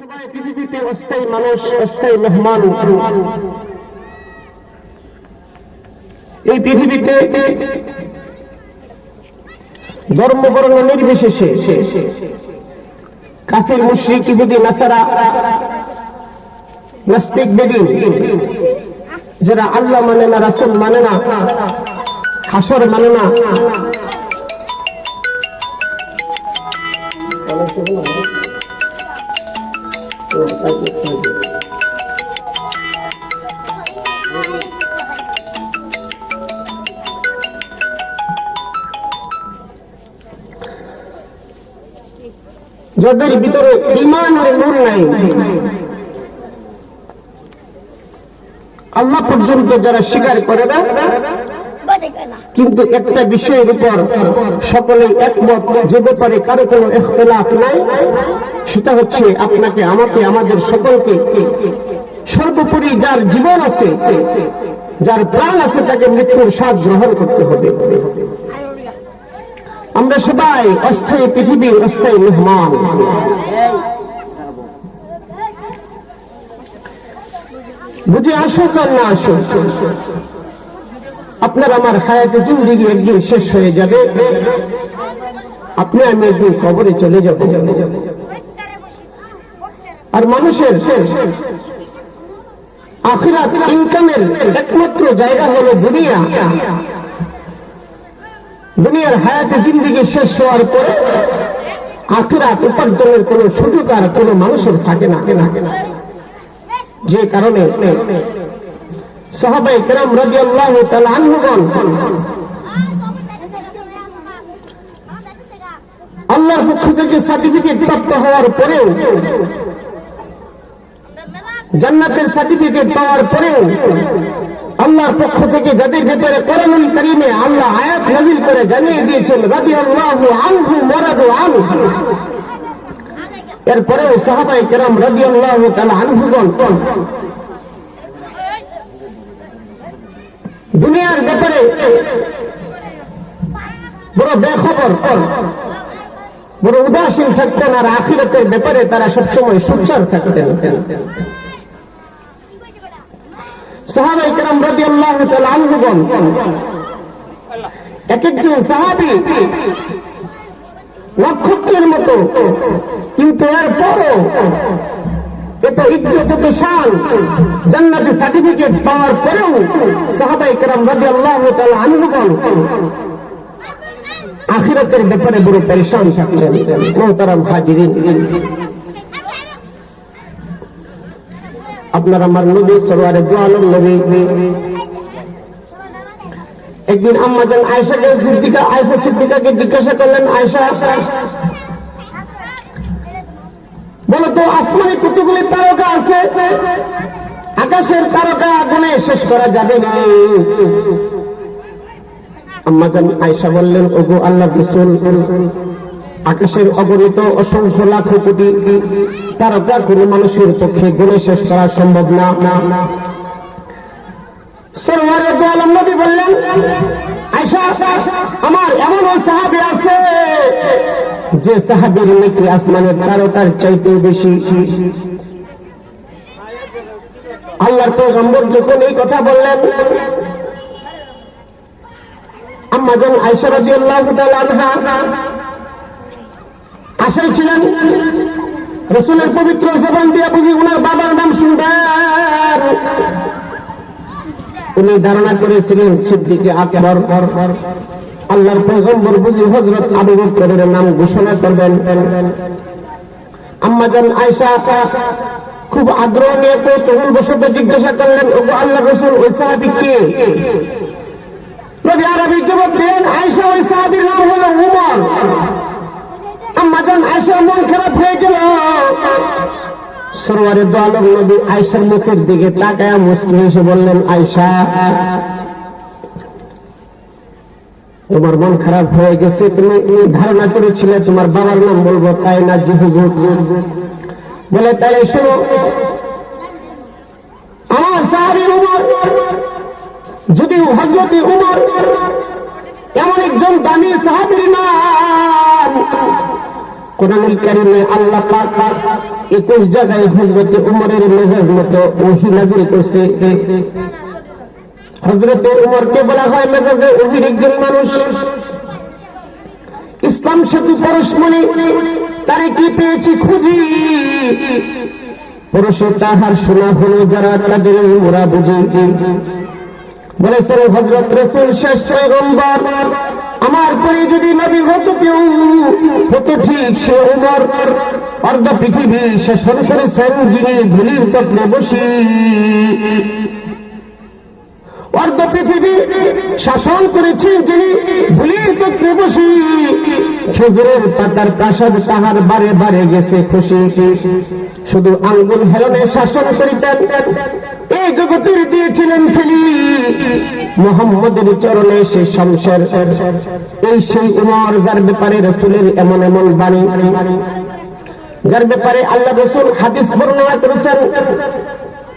সবাই পৃথিবীতে অস্থায়ী মানুষ, অস্থায়ী মেহমান এই পৃথিবীতে ধর্ম বর্ণ নির্বিশেষে কাফির, মুশরিক, ইহুদি, নাসারা, নাস্তিক, বেদিন, যারা আল্লাহ মানে না, রাসূল মানে না, হাসর মানে না। যাদের ভিতরে ইমান আর নূর নাই আল্লাহ পর্যন্ত যারা স্বীকার করে না কিন্তু একটা বিষয়ের উপর সকলে একমত যে ব্যাপারে কারও কোনো এখতলাফ নাই, সেটা হচ্ছে আপনাকে, আমাকে, আমাদের সকলকে, সর্বোপরি যার জীবন আছে, যার প্রাণ আছে, তাকে মৃত্যুর স্বাদ গ্রহণ করতে হবে। আমরা সবাই অস্থায়ী পৃথিবীর অস্থায়ী মেহমান। বুঝে আসুক আর না আসুক আপনার আমার হায়াতে জিন্দিগি একদিন শেষ হয়ে যাবে। আপনি আমি একদিন কবরে চলে যাব। আর মানুষের আখিরাত ইনকামের একমাত্র জায়গা হলো দুনিয়া। দুনিয়ার হায়াতে জিন্দিগি শেষ হওয়ার পরে আখিরাত উপার্জনের কোন সুযোগ আর কোন মানুষের থাকে না। যে কারণে সাহাবাই কেরাম রাজি আল্লাহ আনহুগণ আল্লাহর পক্ষ থেকে সার্টিফিকেট প্রাপ্ত হওয়ার পরেও জান্নাতের সার্টিফিকেট পাওয়ার পরেও আল্লাহর পক্ষ থেকে যাদের ভেতরে কোরআনুল করিমে আল্লাহ আয়াত নাজিল করে জানিয়ে দিয়েছেন রাদিয়াল্লাহু আনহু মারাদু আনহু এরপরেও সাহাবাই কেরাম রাদিয়াল্লাহু তাআলা আনহুগণ দুনিয়ার ব্যাপারে বড় বেখবর, বড় উদাসীন থাকতেন আর আখিরতের ব্যাপারে তারা সবসময় সুচার থাকতেন। নক্ষত্রের মতো, কিন্তু এরপরও এত ইজ্জত, এত শান জান্নাতে সার্টিফিকেট পাওয়ার পরেও সাহাবাই কেরাম রাজি আল্লাহ আনহুগণ আখিরাতের ব্যাপারে বড় পরেশান থাকলেন মোহতারাম হাজিরিন। আপনার আমার নবী সরোয়ারে দোয়ালম নবী একদিন আম্মা যান আয়সাকে সিদ্দিকা আয়সা সিদ্দিকাকে জিজ্ঞাসা করলেন আয়সা বলো তো আসমানে কতগুলি তারকা আছে। আকাশের তারকা গুণে শেষ করা যাবে না। আম্মাজান আয়সা বললেন, ওগো আল্লাহ রসুল, আকাশের অগণিত অসংখ্য লাখো কোটি তারকা কোন মানুষের পক্ষে গুণে শেষ করা সম্ভব না। সরওয়ারে দু আলম নবী বললেন আয়সা আমার এমন সাহাবি আছে যে সাহাবির নাকি আসমানের তারকার চাইতেও বেশি। আল্লাহর পয়গম্বর যখন এই কথা বললেন আনহা আশাই ছিলেন, রসুলের পবিত্র জবান দিয়া বাবার নাম শুনবেন। উনি ধারণা করেছিলেন সিদ্দিকে আকবর। আল্লাহর পয়গম্বর বুঝি হযরত আবু বকরের নাম ঘোষণা করবেন। আম্মাজান আয়সা খুব আগ্রহ নিয়ে কৌতূহল বসত জিজ্ঞাসা করলেন, ওগো আল্লাহ রসুল, ওই সাহাবি কে? নবী আরবি জবাব দেন আয়সা ওই সাহাবির নাম হলো উমর। আম্মাজান আয়সার মন খারাপ হয়ে গেল। সরোয়ারের দোয়ালম নবী আয়সার মুখের দিকে তাকায় মুসকিল এসে বললেন আয়সা তোমার মন খারাপ হয়ে গেছে, তুমি ধারণা করেছিলে তোমার বাবার নাম বলব তাই না জি হুজুর। বলে তাই শোনো যদি হজরতে উমর এমন একজন দামি সাহাবির নাম, কোরআনুল কারিমে আল্লাহ পাক একুশ জায়গায় হজরতে উমরের মেজাজ মতো ওহি নাজিল করছে। হজরতে উমরকে বলা হয় মেজাজে ওহির একজন মানুষ। ইসলাম সেতু পরশমণি, তারে কি পেয়েছি খুঁজি? পরশে তাহার শোনা হলো যারা তাদের ওরা বুঝি বলেছেন হজরত রসুল, শেষ পয়গম্বর, আমার পরে যদি নবী হতো কেউ, হতো ঠিক সে উমর। অর্ধ পৃথিবী সে শাসন করেছেন যিনি ধুলির তত্নে বসি। অর্ধ পৃথিবী শাসন করেছেন যিনি ভুলির তত্নে বসি খেজুরের পাতার প্রাসাদ তাহার বারে বারে গেছে খুশি। শুধু আঙ্গুল হেলনে শাসন করিতেন, এই জগতের দিয়েছিলেন ফেলি। মোহাম্মদের চরণে সে শমশের, এই সেই উমর যার ব্যাপারে রসুলের এমন এমন বাণী। যার ব্যাপারে আল্লাহ রসুল হাদিস বর্ণনা করেছেন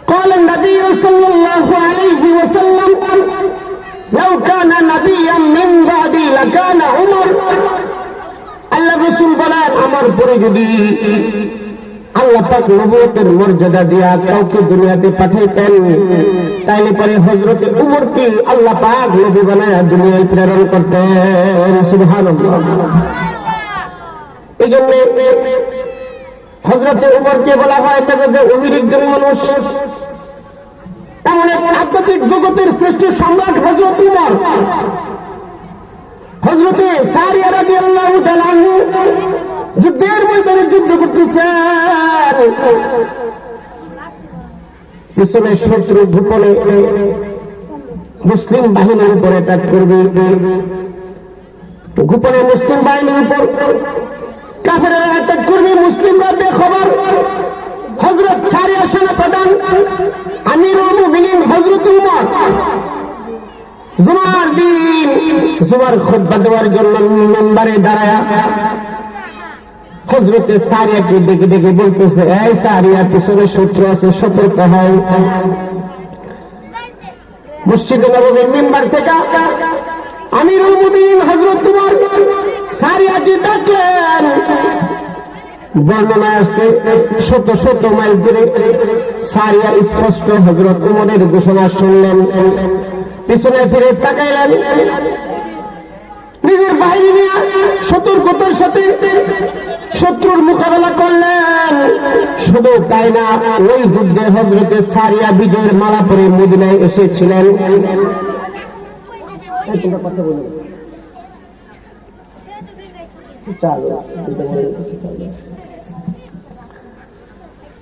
قال النبي صلى الله عليه وسلم لو كان نبيا من بعدي لكان عمر আল্লাহ রসুল বলেন আমার পরে যদি আল্লাহ পাক নবুয়তের মর্যাদা দিয়া কাউকে দুনিয়াতে পাঠাইতেন তাইলে পরে হজরতে উমরকে আল্লাহ পাক নবী বানায় দুনিয়ায় প্রেরণ করতেন সুবহানাল্লাহ এই জন্য হজরতে উমরকে বলা হয় তাকে যে অমির একজন মানুষ এক আধ্যাত্মিক জগতের শ্রেষ্ঠ সম্রাট হজরত উমর। হজরতে সারিয়া রাজি আল্লাহ যুদ্ধের ময়দানে যুদ্ধ করতেছেন। পিছনে শত্রু গোপনে মুসলিম বাহিনীর উপর অ্যাটাক করবে। গোপনে মুসলিম বাহিনীর উপর কাফেরা অ্যাটাক করবে, মুসলিমরা বেখবর। হজরত সারিয়া সেনা প্রধান আমিরুল মুমিনিন হজরত উমর। জুমার দিন জুমার খুতবা দেওয়ার জন্য মেম্বারে দাঁড়ায়া হজরতে সারিয়াকে ডেকে ডেকে বলতেছে, এই সারিয়া পিছনে শত্রু আছে, সতর্ক হও। মসজিদে নবমীর মেম্বার থেকে আমিরুল মুমিনিন হজরত তোমার সারিয়াকে ডাকলেন বর্ণনা আসছে শত শত মাইল দূরে সারিয়া স্পষ্ট হজরত উমরের ঘোষণা শুনলেন। পিছনে ফিরে তাকাইলেন। নিজের বাহিনী নিয়ে সতর্কতার সাথে শত্রুর মোকাবেলা করলেন। শুধু তাই না ওই যুদ্ধে হজরতে সারিয়া বিজয়ের মালা পরে মদিনায় এসেছিলেন।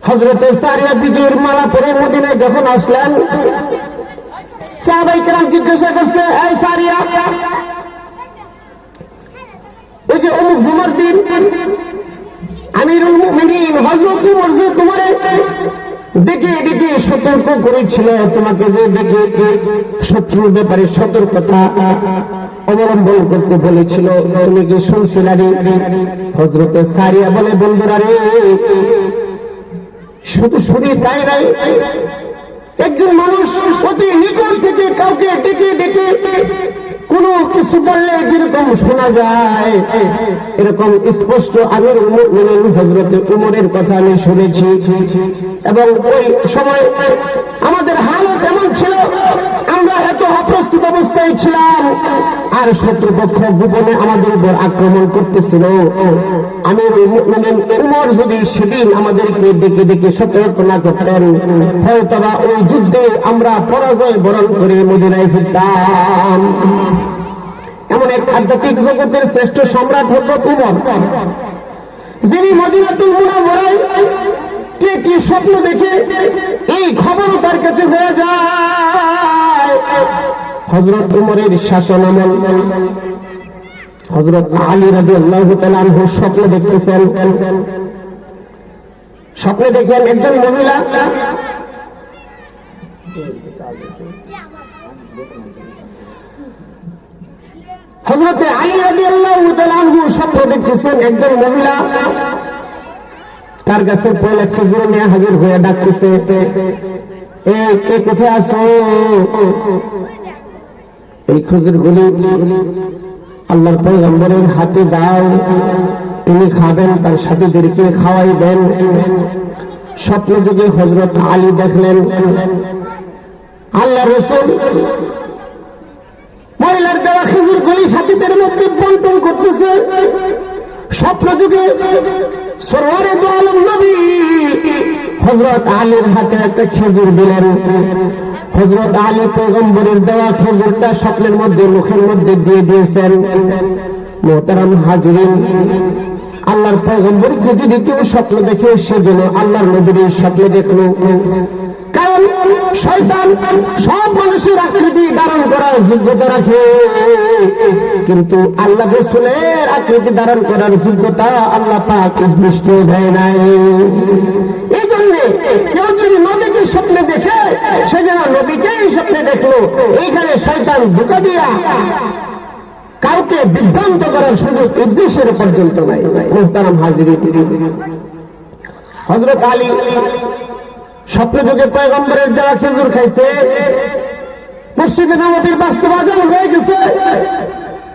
হজরতে সারিয়া বিজয়ের মালা পরে মদিনায় যখন আসলেন, সাহাবাই কেরাম জিজ্ঞাসা করছে, এই সারিয়া ওই যে অমুক জুমার দিন, আমিরুল মুমিনিন, হযরত উমর যে দেখে ডেকে সতর্ক করেছিল, তোমাকে যে দেখে শত্রুর ব্যাপারে সতর্কতা অবলম্বন করতে বলেছিল, তুমি কি শুনছিলে রে? হজরতে সারিয়া বলে, বন্ধুরা রে শুধু শুনি তাই নাই, একজন মানুষ অতি নিকট থেকে কাউকে ডেকে ডেকে কোন কিছু বললে যেরকম শোনা যায়, এরকম স্পষ্ট আমির হজরতে উমরের কথা আমি শুনেছি। এবং ওই সময় আমাদের হালত এমন ছিল, আমরা এত অপ্রস্তুত অবস্থায় ছিলাম আর শত্রুপক্ষ গোপনে আমাদের উপর আক্রমণ করতেছিল। আমির উমর যদি সেদিন আমাদেরকে ডেকে ডেকে সতর্ক না করতেন, হয়তোবা ওই যুদ্ধে আমরা পরাজয় বরণ করে মদিনায় ফিরতাম। এমন এক আধ্যাত্মিক জগতের শ্রেষ্ঠ সম্রাট হজরত উমর। যিনি মদিনাতুল মুনাওয়ারায় কে কি স্বপ্ন দেখে এই খবরও তার কাছে হয়ে যায়। হজরত উমরের শাসন আমল। হজরত আলী রাবি আল্লাহ স্বপ্ন দেখতেছেন। স্বপ্নে দেখেন একজন মহিলা। হজরতে আলী রাজি আল্লাহ স্বপ্ন দেখতেছেন একজন মহিলা। তার কাছে পয়লা খেজুর নিয়ে হাজির হয়ে ডাকতেছে। এ, কে কোথায় আসো এই খুজুর গুলি আল্লাহর পয়গম্বরের হাতে দাও। তিনি খাবেন, তার সাথীদেরকে খাওয়াইবেন। স্বপ্ন যুগে হজরত আলী দেখলেন। আল্লাহ রসুল মহিলার দেওয়া খেজুর গুলি সাথীদের মধ্যে বন্টন করতেছে। স্বপ্ন যুগে সরোয়ারে দো নবী হজরত আলীর হাতে একটা খেজুর দিলেন। হজরত আলী পয়গম্বরের দেওয়া খেজুরটা স্বপ্নের মধ্যে, মুখের মধ্যে দিয়ে দিয়েছেন, মোহতারাম হাজিরিন, আল্লাহর পয়গম্বরকে যদি কেউ স্বপ্ন দেখে, সে যেন আল্লাহর নবীর স্বপ্নে দেখল। কারণ শয়তান সব মানুষের আকৃতি ধারণ করার যোগ্যতা রাখে। কিন্তু আল্লাহ রসুলের আকৃতি ধারণ করার যোগ্যতা আল্লাহ পাক উদ্দিষ্ট দেয় নাই এই জন্য কেউ যদি নবীকে স্বপ্নে দেখে সে যেন নবীকেই স্বপ্নে দেখল, এইখানে শয়তান ঢুকা দিয়া কাউকে বিভ্রান্ত করার সুযোগ উদ্দেশ্যের পর্যন্ত নাই। মুহতারাম হাজিরি হজরত আলী স্বপ্ন যুগে পয়গম্বরের দেওয়া খেজুর খাইছে। মসজিদে নবীর বাস্তবায়ন হয়ে গেছে।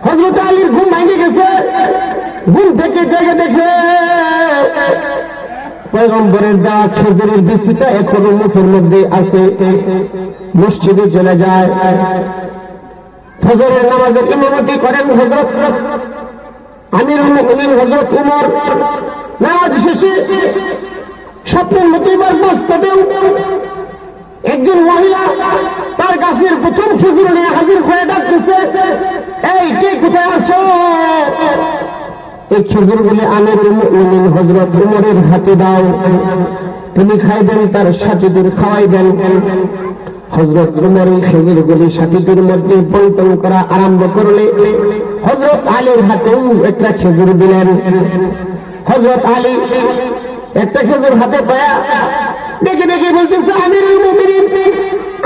হজরত আলীর ঘুম ভেঙে গেছে। ঘুম থেকে জেগে দেখে পয়গম্বরের দেওয়া খেজুরের বিচিটা এখনও মুখের মধ্যে আছে। মসজিদে চলে যায়। ফজরের নামাজের ইমামতি করেন হজরত আমির হজরত উমর। নামাজ শেষে স্বপ্নের মতো এবার বাস্তবেও একজন মহিলা তার গাছের প্রথম খেজুর নিয়ে হাজির হয়ে ডাকতেছে, এই, কে কোথায় আসো এই খেজুর গুলি আমির মুমিনিন হজরত উমরের হাতে দাও। তিনি খাইবেন, তার সাথীদের খাওয়াইবেন। হজরত উমর এই খেজুরগুলি সাথীদের মধ্যে বন্টন করা আরম্ভ করলে হজরত আলীর হাতেও একটা খেজুর দিলেন। হজরত আলী একটা খেজুর হাতে পায়া দেখে দেখে বলতেছে আমির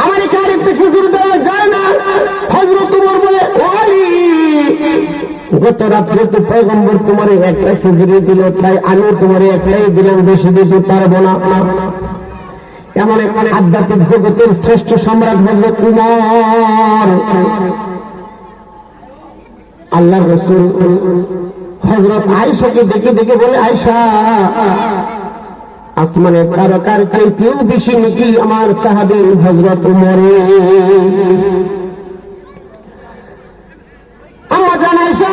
আমার এখানে একটা খেজুর দেওয়া যায় না। হজরত উমর বলে গত রাত্রে তো পয়গম্বর তোমার একটা খেজুরি দিল, তাই আমি তোমার একটাই দিলাম, বেশি দিতে পারব না। এমন এক আধ্যাত্মিক জগতের শ্রেষ্ঠ সম্রাট হজরত উমর আল্লাহ রসুল হজরত আয়সাকে দেখে দেখে বলে আয়সা আসমানের তারকার চাইতেও বেশি নাকি আমার সাহাবি হজরত উমরে। আমার জান আয়সা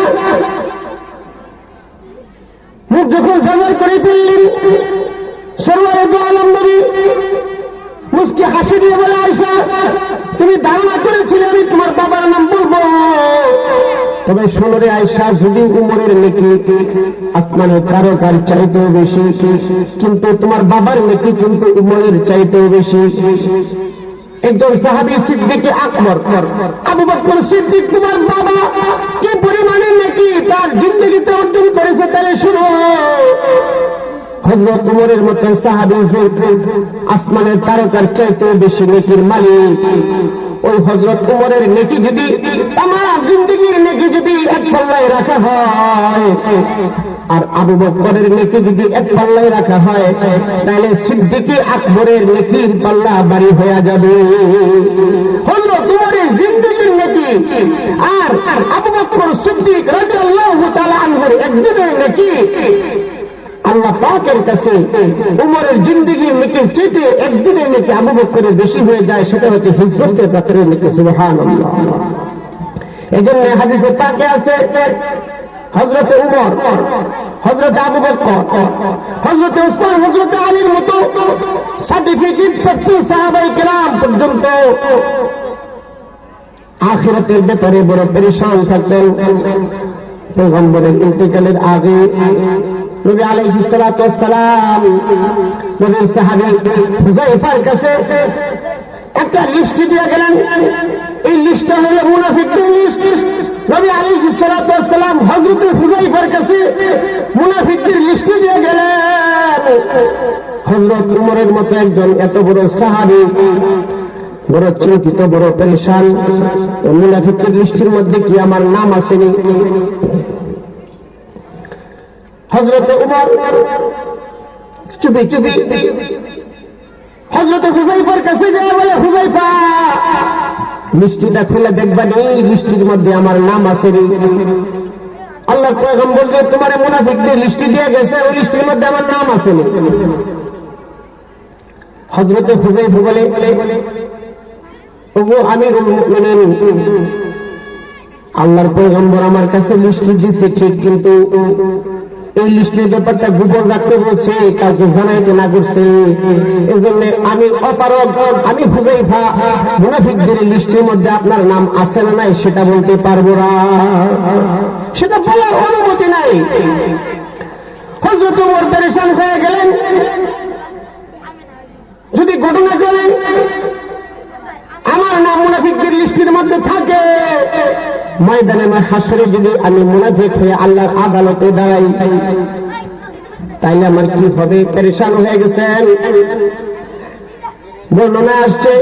মুখ যখন ব্যবহার করে ফেললেন সরোয়ারে দো আলম নবী মুসকে হাসি দিয়ে বলে আয়সা তুমি ধারণা করেছিলে আমি তোমার বাবার নাম বলব। তবে সোনরে আয়সা যদি উমরের নেকি আসমানের তারকার চাইতেও বেশি, কিন্তু তোমার বাবার নেকি কিন্তু উমরের চাইতেও বেশি। একজন সাহাবি সিদ্দিক আকবর, আবু বকর সিদ্দিক তোমার বাবা, কি পরিমাণে নাকি তার জিন্দগিতে অর্জন করেছে তাহলে শুনো। হজরত উমরের মতো সাহাবি আসমানের তারকার চাইতে বেশি নেকির মালিক। ওই হজরত উমরের নেকি যদি আমার জিন্দগির নেকি যদি এক পাল্লায় রাখা হয়, আর আবু বকরের নেকি যদি এক পাল্লায় রাখা হয়, তাহলে সিদ্দিকি আকবরের নেকির পাল্লা বাড়ি হয়ে যাবে। হজরত উমরের জিন্দগির নেকি আর আবু বকর সিদ্দিক রাদিয়াল্লাহু তাআলা আনহুর একদিনের নেকি আল্লাহ পাকের কাছে উমরের জিন্দগির নেকি চেতে একদিনের নেকি আবু বকরের বেশি হয়ে যায়, সেটা হচ্ছে হিজরতের ব্যাপারে নেকি সুবহানাল্লাহ। এই জন্য হাদিসে পাকে আছে হজরতে উমর হজরত আবু বকর হজরত উসমান হজরত আলীর মতো সার্টিফিকেট প্রাপ্ত সাহাবাই কেরাম পর্যন্ত আখিরাতের ব্যাপারে বড় পরিশ্রম থাকতেন। পয়গম্বরের ইন্তেকালের আগে নবী আলাইহিস সালাতু ওয়াসসালাম নবীর সাহাবী হুযায়ফার কাছে একটা লিস্ট দিয়ে গেলেন। এই লিস্টটা হলো মুনাফিকদের লিস্ট নবী আলাইহিস সালাতু ওয়াসসালাম হযরত হুযায়ফার কাছে মুনাফিকদের লিস্ট দিয়ে গেলেন। হযরত উমরের মতো একজন এত বড় সাহাবী, বড় চিন্তিত, বড় পেরেশান মুনাফিকের লিস্টের মধ্যে কি আমার নাম আসেনি? হজরত উমর। চুপি চুপি হজরত হুজাইফার কাছে বলে হুজাইফা লিস্টিটা খুলে দেখবা নেই লিস্টির মধ্যে আমার নাম আছে আল্লাহ পয়গম্বর যে তোমার মুনাফিকদের লিস্টি দিয়ে গেছে, ওই লিস্টির মধ্যে আমার নাম আছে হজরতে হুজাইফ বলে, ওগো আমিরুল মুমিনিন আল্লাহর পয়গম্বর আমার কাছে লিস্টি দিছে ঠিক, কিন্তু ব্যাপারটা রাখতে বলছে, কাউকে জানাইতে না করছে। এজন্য আমি আমি হুজাইফা, মুনাফিকদের লিস্টের মধ্যে আপনার নাম আছে না নাই সেটা বলতে পারব না। সেটা বলার অনুমতি নাই। হজরত ওমর পেরেশান হয়ে গেলেন। যদি ঘটনা চলে আমার নাম মুনাফিকদের লিস্টের মধ্যে থাকে। ময়দানে হাসরে যদি আমি মুনাফিক হয়ে আল্লাহর আদালতে দাঁড়াই। তাইলে আমার কি হবে? পরেশান হয়ে গেছেন? বর্ণনা আসছে,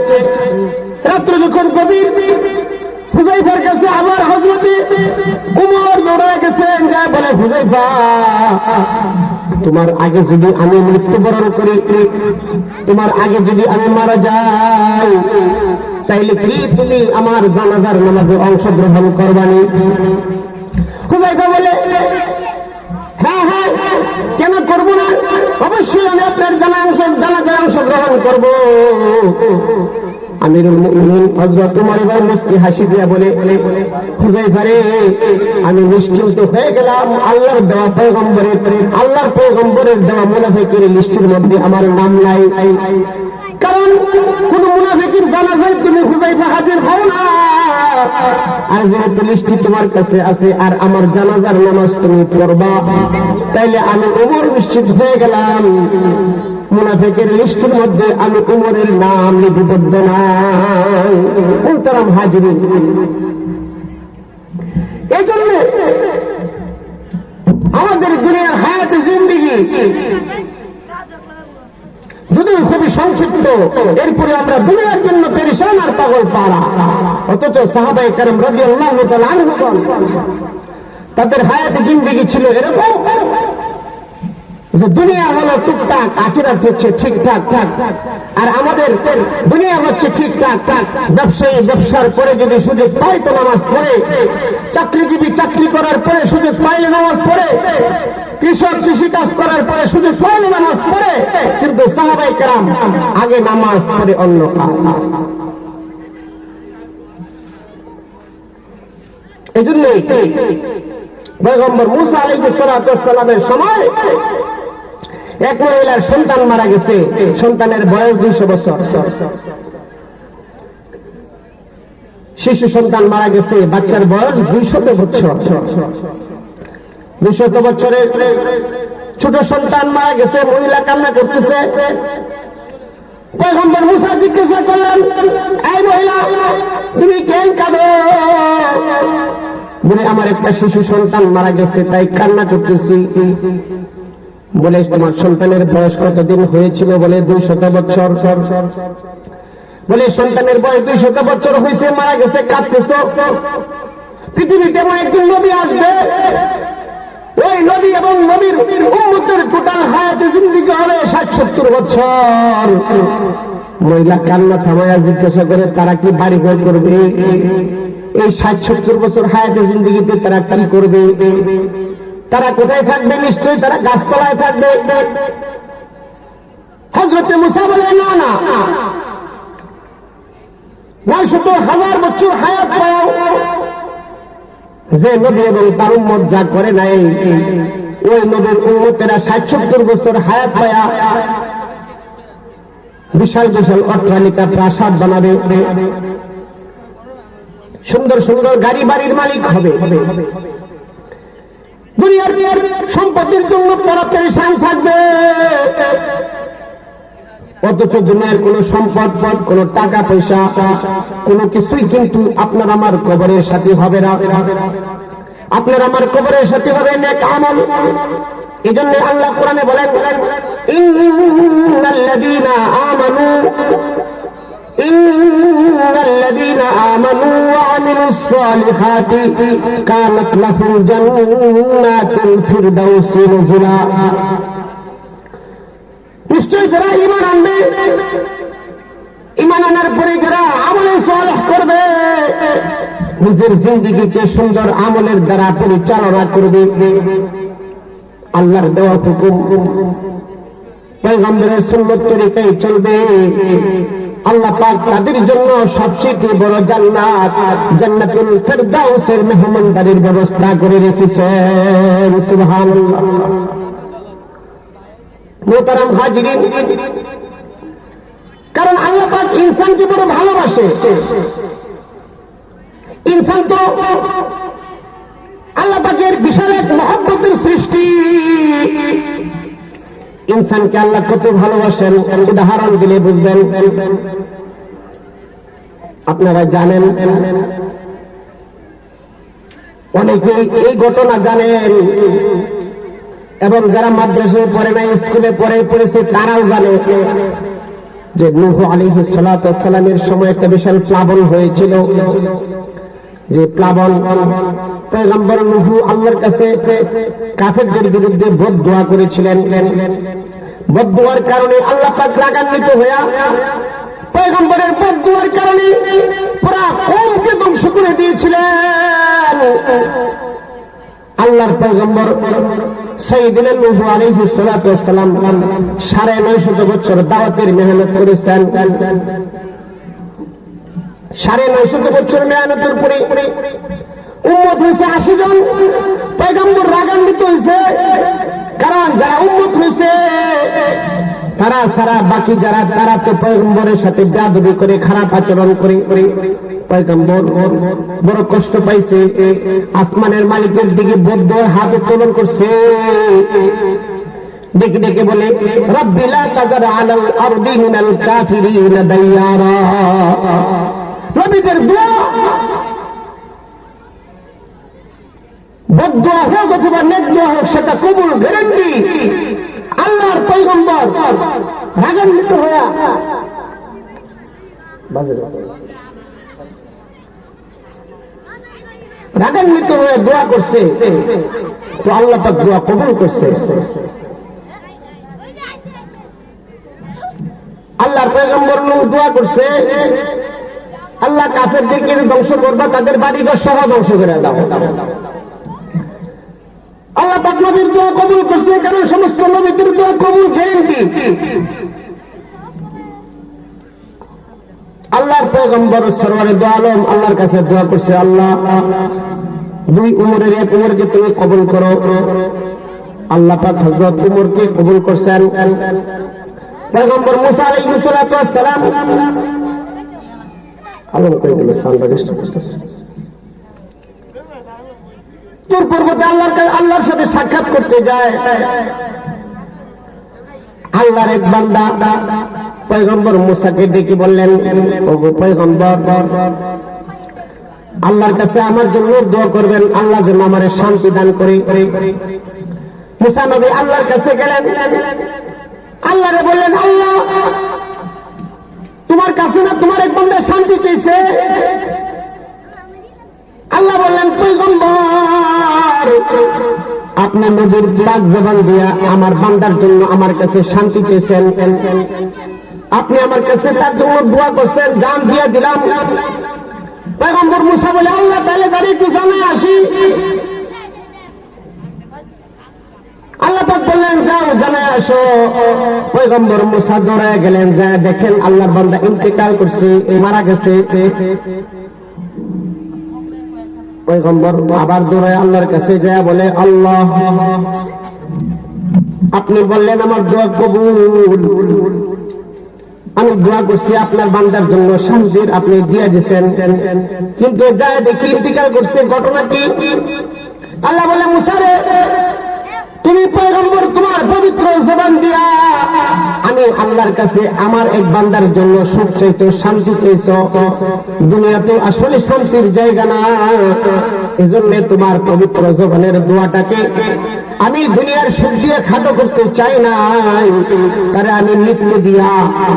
রাত্র যখন কবির হুজাইফার কাছে আবার হজরতে উমর দৌড়ায় গেছেন, যা বলে, হুজাইফা, তোমার আগে যদি আমি মৃত্যুবরণ করি, তোমার আগে যদি আমি মারা যাই তাইলে কি তুমি আমার জানাজার নামাজে অংশগ্রহণ করবানি? বলে হ্যাঁ হ্যাঁ কেন করব না? অবশ্যই আমি আপনার জানা অংশ অংশগ্রহণ হয়ে গেলাম। আল্লাহর দেওয়া পয়গম্বরের আল্লাহর পয়গম্বরের দেওয়া মধ্যে আমার নাম নাই। কারণ কোন মুনাফিকের জানাজায় তুমি হুজাইফা হাজির হও না। আর যেহেতু লিস্টি তোমার কাছে আছে আর আমার জানাজার নামাজ তুমি পড়বা, তাইলে আমি উমর নিশ্চিত হয়ে গেলাম। মুনাফিকের লিস্টের মধ্যে আমি উমরের নাম লিপিবদ্ধ নাই। উত্তরাম হাজির এই জন্য আমাদের দুনিয়ার হায়াত জিন্দিগি খুবই সংক্ষিপ্ত। এরপরে আমরা দুনিয়ার জন্য পেরেশান আর পাগল পাড়া। অথচ সাহাবাই কারণ রাজি আল্লাহ তাদের হায়াত জিন্দিগি ছিল এরকম যে দুনিয়া হলো টুকটাক, আখিরাত হচ্ছে ঠিকঠাক, ঠাক। আর আমাদের দুনিয়া হচ্ছে ঠিকঠাক, ঠাক। ব্যবসায়ী ব্যবসার পরে যদি সুযোগ পায় তো নামাজ পড়ে। চাকরিজীবী চাকরি করার পরে সুযোগ পাইলে নামাজ পড়ে। কৃষক কৃষি কাজ করার পরে সুযোগ পাইলে নামাজ পড়ে। কিন্তু সাহাবাই কেরাম আগে নামাজ পড়ে অন্য কাজ। এই জন্যই পয়গম্বর মুসা আলাইহিস সালামের সময় এক মহিলার সন্তান মারা গেছে। সন্তানের বয়স দুইশো বছর। শিশু সন্তান মারা গেছে, বাচ্চার বয়স দুইশত বছর। দুইশত বছরের ছোট সন্তান মারা গেছে, মহিলা কান্না করতেছে। পয়গম্বর মুসা জিজ্ঞাসা করলেন, এই মহিলা, তুমি কেন কাঁদো? আমার একটা শিশু সন্তান মারা গেছে, তাই কান্না করতেছি। বলে, তোমার সন্তানের বয়স কতদিন হয়েছিল? বলে, দুই শত বছর। বলে, সন্তানের বয়স দুই শত বছর হয়েছে, মারা গেছে, কাঁদতেছ? পৃথিবীতে এমন একদিন নবী আসবে। ওই নবী এবং নবীর উম্মতের টোটাল হায়াতে জিন্দিগি হবে ষাট সত্তর বছর। মহিলা কান্না থামায়া জিজ্ঞাসা করে, তারা কি বাড়ি ঘর করবে? এই ষাট সত্তর বছর হায়াতে জিন্দিগিতে তারা কি করবে? তারা কোথায় থাকবে? নিশ্চয়ই তারা গাছতলায় থাকবে। হজরতে মুসা বলে না না। যে এবং তার যা করে নাই, ওই সত্তর বছর হায়াত পায়া। বিশাল বিশাল অট্টালিকা, প্রাসাদ বানাবে। সুন্দর সুন্দর গাড়ি বাড়ির মালিক হবে। দুনিয়ার সম্পত্তির জন্য তারা পেরেশান থাকবে। অথচ দুনিয়ার কোন সম্পদ পদ কোন টাকা পয়সা, কোন কিছুই কিন্তু আপনার আমার কবরের সাথে হবে না। আপনার আমার কবরের সাথে হবে নেক আমল। এই জন্য আল্লাহ কোরআনে বলেন, ইন্নাল্লাযীনা إن الذين آمنوا وعملوا الصالحات كانت لهم جنات الفردوس نزلا নিশ্চয় যারা ইমান আনবে ইমান আনার পরে যারা আমলে সালেহ করবে নিজের জিন্দিগিকে সুন্দর আমলের দ্বারা পরিচালনা করবে আল্লাহর দেওয়া হুকুম পয়গম্বরের সুন্নত তরিকায় চলবে আল্লাহ পাক তাদের জন্য সবচেয়ে বড় জান্নাত, জান্নাতুল ফেরদাউসের মেহমানদারির ব্যবস্থা করে রেখেছেন। সুবহানাল্লাহ। মোহতারাম হাজিরিন, কারণ আল্লাহ পাক ইনসানকে বড় ভালোবাসে। ইনসান তো আল্লাহ পাকের বিশাল এক মহব্বতের সৃষ্টি। ইনসানকে আল্লাহ কত ভালোবাসেন, উদাহরণ দিলে বুঝবেন। আপনারা জানেন অনেকেই এই ঘটনা জানেন, এবং যারা মাদ্রাসায় পড়ে না স্কুলে পড়ে, পড়েছে, তারাও জানে যে নুহ আলী সালামের সময় একটা বিশাল প্লাবন হয়েছিল। যে প্লাবন, পয়গম্বর নুহু আল্লাহর কাছে কাফেরদের বিরুদ্ধে বোধ দোয়া করেছিলেন। বোধ দোয়ার কারণে আল্লাহ পাক রাগান্বিত হইয়া পয়গম্বরের বোধ দোয়ার কারণে পুরা কমকে ধ্বংস করে দিয়েছিলেন। আল্লাহর পয়গম্বর সাইদিনা নূহ আলাইহিস সালাতু ওয়াসসালাম সাড়ে নয়শত বছর দাওয়াতের মেহনত করেছেন। সাড়ে নয়শত বছর মেহনতের পরে উম্মত হয়েছে আশি জন। পয়গম্বর রাগান্বিত হয়েছে। কারণ যারা উম্মত হয়েছে, তারা সারা বাকি যারা, তারা তো পয়গম্বরের সাথে বেয়াদবি করে, খারাপ আচরণ করে পয়গম্বর বড় কষ্ট পাইছে। আসমানের মালিকের দিকে বদ্ধ হাত উত্তোলন করছে। ডেকে ডেকে বলে রব্বিলা তাজার আলাল আরদি মিনাল কাফিরিন দাইয়ারা। নবীদের দোয়া। বদ্ধ হোক অথবা নেক দোয়া হোক, সেটা কবুল গ্যারেন্টি। আল্লাহর পৈগম্বর রাগান্বিত হইয়া রাগান্বিত হয়ে দোয়া করছে। তো আল্লাহ পাক দোয়া কবুল করছে। আল্লাহর পয়গম্বর লোক দোয়া করছে। আল্লাহ কাফেরদেরকে ধ্বংস করবা, তাদের বাড়িঘর সহ ধ্বংস করে দাও। আল্লাহ পাক নবীর দোয়া কবুল করছে, কারণ সমস্ত নবীদের দোয়া কবুল গ্যারেন্টি। আল্লাহর পয়গম্বর সরওয়ারে দোয়া আলম আল্লাহর কাছে দোয়া করছে, আল্লাহ, দুই উমরের এক উমরকে তুমি কবুল করো। আল্লাহ পাক হযরত উমরকে কবুল করছেন। পয়গম্বর মুসা আলাইহিস সালাম আলম কই গেল সাউন্ড রেজিস্টার করতেছে তোর পর্বতে আল্লাহর আল্লাহর সাথে সাক্ষাৎ করতে যায়। আল্লাহর এক বান্দা পয়গম্বর মুসাকে ডেকে বললেন, ওগো পয়গম্বর, আল্লাহর কাছে আমার জন্য দোয়া করবেন, আল্লাহ যেন আমার শান্তি দান করে। মুসা নবী আল্লাহর কাছে গেলেন। আল্লাহরে বললেন, আল্লাহ, তোমার কাছে বান্দা শান্তি চেয়েছে আল্লাহ বললেন পৈগম্বর আপনি নবীর পাক জবান দিয়া আমার বান্দার জন্য আমার কাছে শান্তি চেয়েছেন আপনি আমার কাছে তার জন্য দোয়া করছেন, জান দিয়া দিলাম। পয়গম্বর মুসা বলে, আল্লাহ তাহলে দাঁড়িয়ে একটু জানাই আসি। আল্লাহ বললেন, যাও জানাই আসো। পয়গম্বর মুসা দৌড়ায় গেলেন যা দেখেন আল্লাহর বান্দা ইন্তেকাল করছে মারা গেছে। পয়গম্বর আবার দৌড়ায় আল্লাহর কাছে যায়, বলে, আল্লাহ, আপনি বললেন আমার দোয়া কবুল। আমি দোয়া করছি আপনার বান্দার জন্য, শান্তির আপনি দিয়ে দিচ্ছেন কিন্তু যা দেখি ইন্তিকাল করছে, ঘটনা কি? আল্লাহ বলে মুসারে আমি আল্লাহর কাছে আমার এক বান্দার জন্য সুখ চাইছো, শান্তি চাইছো। দুনিয়া তো আসলে শান্তির জায়গা না। এজন্য তোমার পবিত্র জবানের দোয়াটাকে আমি দুনিয়ার সুখ দিয়ে খাটো করতে চাই না তারে আমি মৃত্যু দিয়া,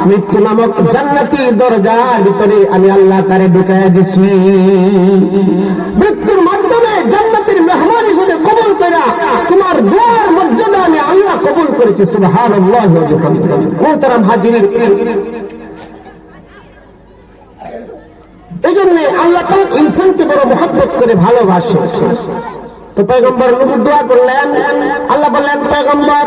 মৃত্যু নামক জান্নাতি দরজার ভিতরে আমি আল্লাহ তারে ঢুকাইয়া দিছি। মৃত্যুর মাধ্যমে মেহমান তোমার দোয়ার মর্যাদা আমি আল্লাহ কবুল করেছি এই জন্য আল্লাহ পাক ইনসানকে বড় মহব্বত করে ভালোবাসে। তো পয়গম্বর নূহ দোয়া করলেন, আল্লাহ বললেন, পয়গম্বর,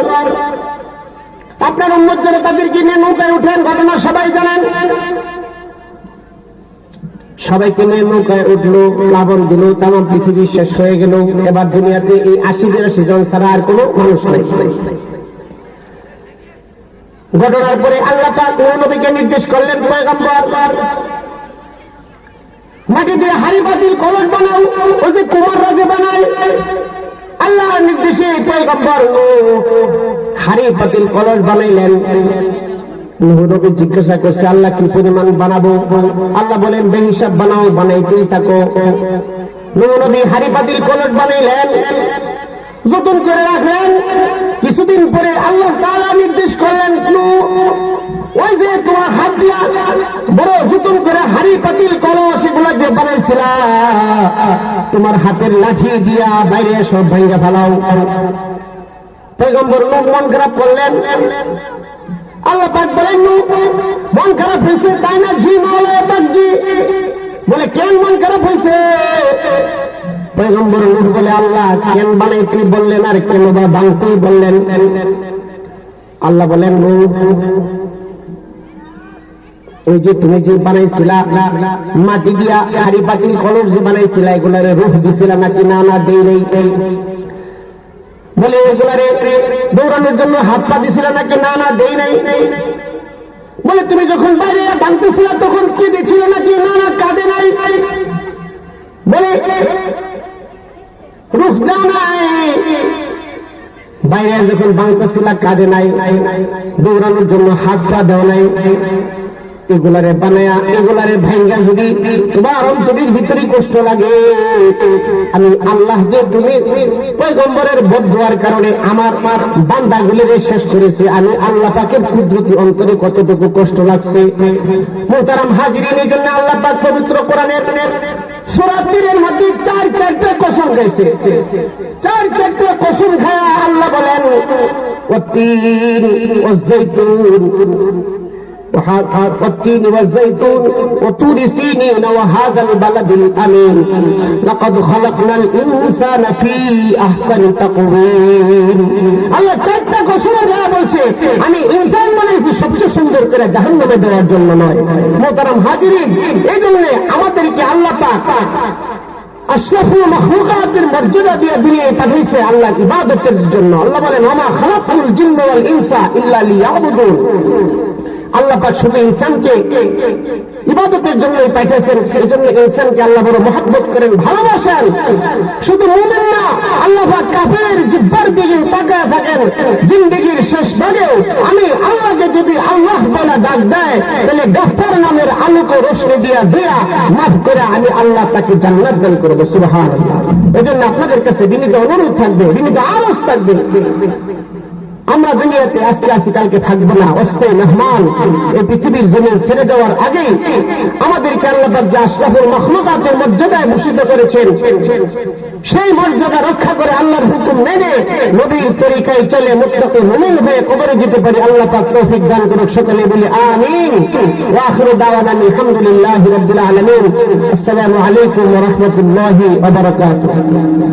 আপনার উন্মত যারা তাদেরকে নিয়ে নৌকায় উঠেন, ঘটনা সবাই জানেন। সবাইকে নিয়ে নৌকায় উঠল প্লাবন দিল তাম পৃথিবী শেষ হয়ে গেল। এবার দুনিয়াতে এই আশি বিরাশি জন ছাড়া আর কোনো মানুষ নাই। ঘটনার পরে আল্লাহ পাক নবীকে নির্দেশ করলেন, পয়গম্বর, মাটি দিয়ে হাড়ি পাতিল কলস বানাও, ওই যে কুমার রাজে বানায়। আল্লাহ নির্দেশে পয়গম্বর হাড়ি পাতিল কলস বানাইলেন। নবী জিজ্ঞাসা করছে, আল্লাহ কি পরিমাণ বানাবো? আল্লাহ বলেন বেহিসাব বানাও, বানাইতেই থাকো। নবী হাড়ি পাতিল কলস বানাইলেন, যতন করে রাখলেন, কিছুদিন পরে আল্লাহ তাআলা নির্দেশ করলেন ওই যে তোমার হাত দিয়া বড় যতন করে হাড়ি পাতিল কলস এগুলা যে বানাইছিলা, তোমার হাতের লাঠি দিয়া বাইরে সব ভাঙ্গা ফেলাও। পয়গম্বর নূহ মন খারাপ করলেন। আল্লাহ পাক বলেন মন খারাপ হয়েছে, তাই না, জি মাওলা পাক জি? বলে, কেন মন খারাপ হয়েছে? পয়গম্বর নূহ বলে, আল্লাহ, কেন বানাইতে বললেন আর কেন বা ভাঙতেই বললেন? আল্লাহ বলেন ওই যে তুমি যে বানাইছিলা, মাটি দিয়া হাড়ি পাটিল কলস যে বানাইছিলা, এগুলারে রূপ দিছিলা নাকি? না না, দেই নেই। বলে এগুলারে দৌড়ানোর জন্য হাত পা দিছিলা নাকি? না না, দেই নাই। বলে, তুমি যখন বাইরে ভাঙতেছিলা, তখন কি দিছিল নাকি? না না, কাঁদে নাই। বলে দাও নাই। বাইরে যখন ভাঙতেছিলা, কাঁদে নাই। দৌড়ানোর জন্য হাত পা দেও নাই। এগুলারে বানায়া, এগুলারে ভাঙ্গা যদি তোমার অন্তরের ভিতরে কষ্ট লাগে, আমি আল্লাহ যে তুমি পয়গম্বরের বদুয়ার কারণে আমার বান্দাগুলিরে শেষ করেছে, আমি আল্লাহ পাকের কুদরতি অন্তরে কতটুকু কষ্ট লাগছে। মোহতারাম হাজির এই জন্য আল্লাহ পাক পবিত্র কোরআনের সুরাতিরের মধ্যে চার চারটে কসম গেছে চার চারটে কসম খায় আল্লাহ বলেন والتين والزيتون وطور سينين وهذا البلد الأمين لقد خلقنا الإنسان في أحسن تقويم আল্লাহ চারটা ঘোষণা দেওয়া বলছে আমি ইনসান বানাইছি সবচেয়ে সুন্দর করে জাহান্নামে দেওয়ার জন্য নয় মোতারাম হাজিরিন এই জন্য আমাদেরকে আল্লাহ পাক আশরাফুল মাখলুকাতের মর্যাদা দিয়ে দুনিয়ায় পাঠিয়েছে আল্লাহর ইবাদতের জন্য আল্লাহ বলেন ওমা খালাকুল জিন্না ওয়াল ইনসা ইল্লা লিয়াবুদুন আল্লাহ পাক শুধু ইনসানকে ইবাদতের জন্য পাঠিয়েছেন এই জন্য ইনসানকে আল্লাহ বড় মহব্বত করেন, ভালোবাসেন। শুধু মুমিন না, আল্লাহ পাক কাফের জিব্বার দিকে তাকায় থাকেন, জিন্দগির শেষ ভাগেও। আমি আল্লাহকে যদি আল্লাহ বলা ডাক দেয়, তাহলে গফফার নামের আলোকে রোশনি দিয়া দেয়া মাফ করে আমি আল্লাহ তাকে জান্নাত দান করব, সুবহানাল্লাহ। এজন্য আপনাদের কাছে বিনীত অনুরোধ থাকবে বিনীত আরজ থাকবে। আমরা দুনিয়াতে আজকে আসি কালকে থাকব না। অস্থায়ী মেহমান, এই পৃথিবীর জমিন ছেড়ে যাওয়ার আগেই আমাদেরকে আল্লাহ যে আশরাফুল মখলুকাতের মর্যাদায় ভূষিত করেছেন, সেই মর্যাদা রক্ষা করে আল্লাহর হুকুম মেনে নবীর তরিকায় চলে মুক্তকে মুমিন হয়ে কবরে যেতে পারি। আল্লাহ পাক তৌফিক দান করুক সকলে, বলি আমিন। ওয়া আখিরু দাওয়ানা আলহামদুলিল্লাহি রাব্বিল আলামিন। আসসালামু আলাইকুম ওয়া রাহমাতুল্লাহি ওয়া বারাকাতুহু।